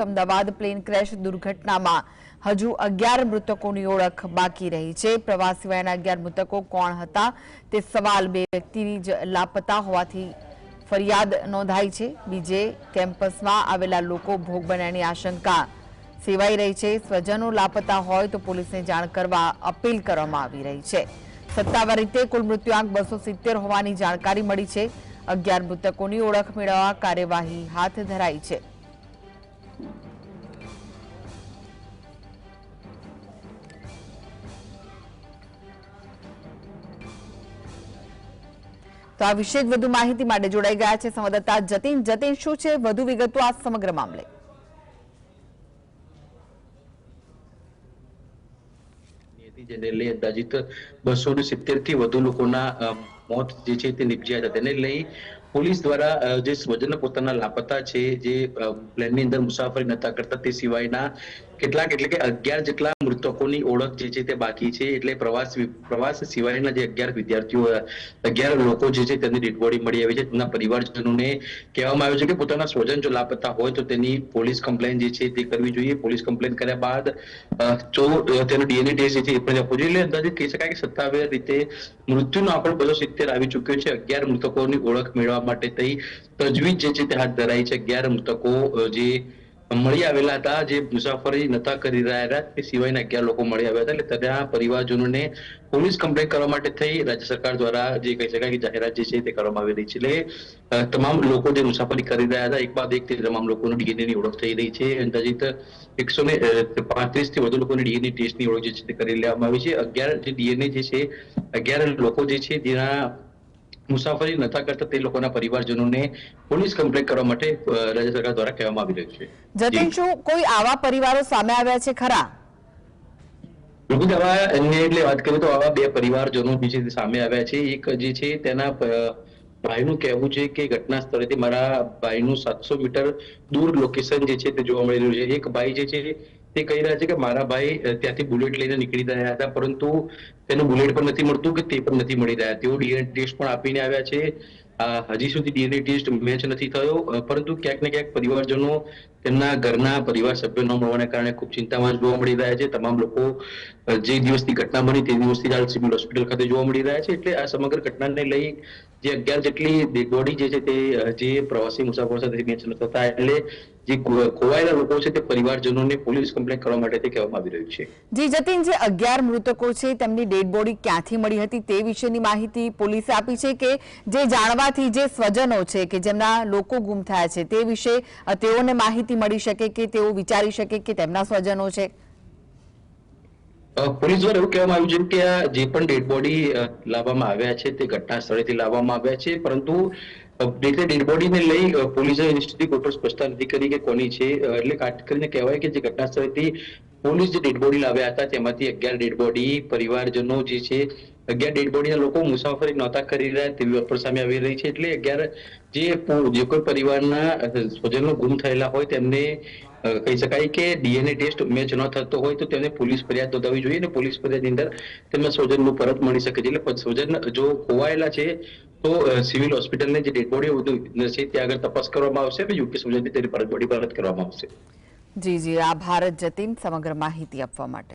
Ahmedabad plane crash દુર્ઘટનામાં હજુ અગિયાર મૃતકોની ઓળખ બાકી રહી છે. પ્રવાસ સિવાયના અગિયાર મૃતકો કોણ હતા તે સવાલ બે વ્યક્તિની જ લાપતા હોવાથી ફરિયાદ નોંધાઈ છે. બીજે કેમ્પસમાં આવેલા લોકો ભોગ બન્યાની આશંકા સેવાઈ રહી છે. સ્વજનો લાપતા હોય તો પોલીસને જાણ કરવા અપીલ કરવામાં આવી રહી છે. સત્તાવાર રીતે કુલ મૃત્યુઆંક બસો સિત્તેર હોવાની જાણકારી મળી છે. અગિયાર મૃતકોની ઓળખ મેળવવા કાર્યવાહી હાથ ધરાઈ છે. તો આ વિશે વધુ માહિતી માટે જોડાઈ ગયા છે સંવાદદાતા જતીન. જતીન, શું છે? વધુ વિગતો આ સમગ્ર મામલે. જેને અંદાજિત બસો ને સિત્તેરથી વધુ લોકોના મોત જે છે તે નિપજ્યા હતા. તેને લઈ પોલીસ દ્વારા જે સ્વજનો પોતાના લાપતા છે, જે પ્લેનની અંદર મુસાફરી નતા કરતા તે સિવાયના કેટલાક એટલે કે અગિયાર જેટલા મૃતકોની ઓળખ જે છે તે બાકી છે, એટલે પ્રવાસ પ્રવાસ સિવાયના જે અગિયાર વિદ્યાર્થીઓ, અગિયાર લોકો જે છે તેની ડેડ મળી આવી છે. તેમના પરિવારજનોને કહેવામાં આવ્યું છે કે પોતાના સ્વજન જો લાપતા હોય તો તેની પોલીસ કમ્પ્લેન જે છે તે કરવી જોઈએ. પોલીસ કમ્પ્લેન કર્યા બાદ જો તેનો ડીએનએ ટેસ્ટ છે એ પણ આપવો જોઈએ. અંદાજિત કહી શકાય કે સત્તાવાર રીતે મૃત્યુનો આંકડો બસો સિત્તેર આવી ચુક્યો છે. અગિયાર મૃતકોની ઓળખ મેળવવા માટે થઈ તજવીજ જે છે તે હાથ ધરાઈ છે. અગિયાર મૃતકો જે મળી આવેલા હતા, જે મુસાફરી નતા કરી રહ્યા હતા, તે સિવાયના અગિયાર લોકો મળી આવ્યા હતા, એટલે ત્યાં પરિવારજનોને પોલીસ કમ્પ્લેન કરવા માટે થઈ, રાજ્ય સરકાર દ્વારા જે કહી શકાય કે જાહેરાત જે છે તે કરવામાં આવી રહી છે. એટલે તમામ લોકો જે મુસાફરી કરી રહ્યા હતા, એક બાદ એક તે તમામ લોકોની ડીએનએ ની ઓળખ થઈ રહી છે. અંદાજિત એકસો ને પાંત્રીસથી વધુ લોકોની ડીએનએ ટેસ્ટની ઓળખ જે છે તે કરી લેવામાં આવી છે. અગિયાર જે ડીએનએ જે છે, અગિયાર લોકો જે છે જેના મુસાફરી નતા કરતા તે લોકોના પરિવારજનોને પોલીસ કમ્પ્લેન કરવા માટે રાજ્ય સરકાર દ્વારા કહેવામાં આવી રહ્યું છે. જતીન શું કોઈ આવા પરિવારો સામે આવ્યા છે ખરા? બિલકુલ આવા અન્ય એટલે વાત કરીએ તો આવા બે પરિવારજનો જે તે સામે આવ્યા છે. એક જે છે તેના ભાઈનું કહેવું છે કે ઘટના સ્થળેથી મારા ભાઈનું સાતસો મીટર દૂર લોકેશન જે છે તે જોવા મળી રહ્યું છે. એક ભાઈ જે છે તે કહી રહ્યા છે કે મારા ભાઈ ત્યાંથી બુલેટ લઈને નીકળી રહ્યા હતા, પરંતુ તેનું બુલેટ પણ નથી મળતું કે તે પણ નથી મળી રહ્યા. તેઓ ડીએનએ ટેસ્ટ પણ આપીને આવ્યા છે. હજી સુધી ડીએનએ ટેસ્ટ મેચ નથી થયો પરંતુ ક્યાંક ને ક્યાંક પરિવારજનો તેમના ઘરના પરિવાર સભ્યો ન મળવાના કારણે ખૂબ ચિંતામાં જોવા મળી રહ્યા છે. તમામ લોકો જે દિવસથી ઘટના બની તે દિવસથી હાલ સિવિલ હોસ્પિટલ ખાતે જોવા મળી રહ્યા છે. એટલે આ સમગ્ર ઘટનાને લઈ જે અગિયાર જેટલી બોડી જે છે તે જે પ્રવાસી મુસાફરો સાથે મેચ ન થતા એટલે જે ખોવાયેલા લોકો છે તે પરિવારજનોને પોલીસ કમ્પ્લેન કરવા માટે તે કહેવામાં આવી રહ્યું છે. જી, જતીન, જે અગિયાર મૃતકો છે તેમની ડેડ બોડી ક્યાંથી મળી હતી તે વિશેની માહિતી પોલીસે આપી છે કે જે જાણવાથી જે સ્વજનો છે કે જેમના લોકો ગુમ થયા છે, તે વિશે તેઓને માહિતી મળી શકે કે તેઓ વિચારી શકે કે તેમના સ્વજનો છે? પોલીસ દ્વારા એવું કહેવામાં આવ્યું છે કે આ જે પણ ડેડ બોડી લાવવામાં આવ્યા છે, તે ઘટના સ્થળેથી લાવવામાં આવ્યા છે, પરંતુ જે ડેડ બોડીને લઈ પોલીસે કોઈ પણ સ્પષ્ટતા નથી કરી કે કોની છે એટલે કાટ કરીને કહેવાય કે જે ઘટના સ્થળેથી પોલીસ જે ડેડ બોડી લાવ્યા હતા, તેમાંથી અગિયાર ડેડ બોડી પરિવારજનો જે છે અગિયાર ડેડ બોડીના લોકો મુસાફરી નહોતા કરી રહ્યા તેવી વાતો સામે આવી રહી છે. એટલે અગિયાર જે જે કોઈ પરિવારના સ્વજનો ગુમ થયેલા હોય તેમને કહી શકાય કે ડીએનએ ટેસ્ટ મેચ ન થતો હોય તો તેમને પોલીસ ફરિયાદ નોંધાવી જોઈએ અને પોલીસ ફરિયાદની અંદર તેમના સ્વજનનું પરત મળી શકે છે. એટલે સ્વજન જો ખોવાયેલા છે તો સિવિલ હોસ્પિટલને જે ડેડ બોડી છે ત્યાં આગળ તપાસ કરવામાં આવશે અને યોગ્ય સ્વજનની તેની પરત, બોડી પરત કરવામાં આવશે. જી જી. આભાર, જતીન. સમગ્ર માહિતી આપવા માટે.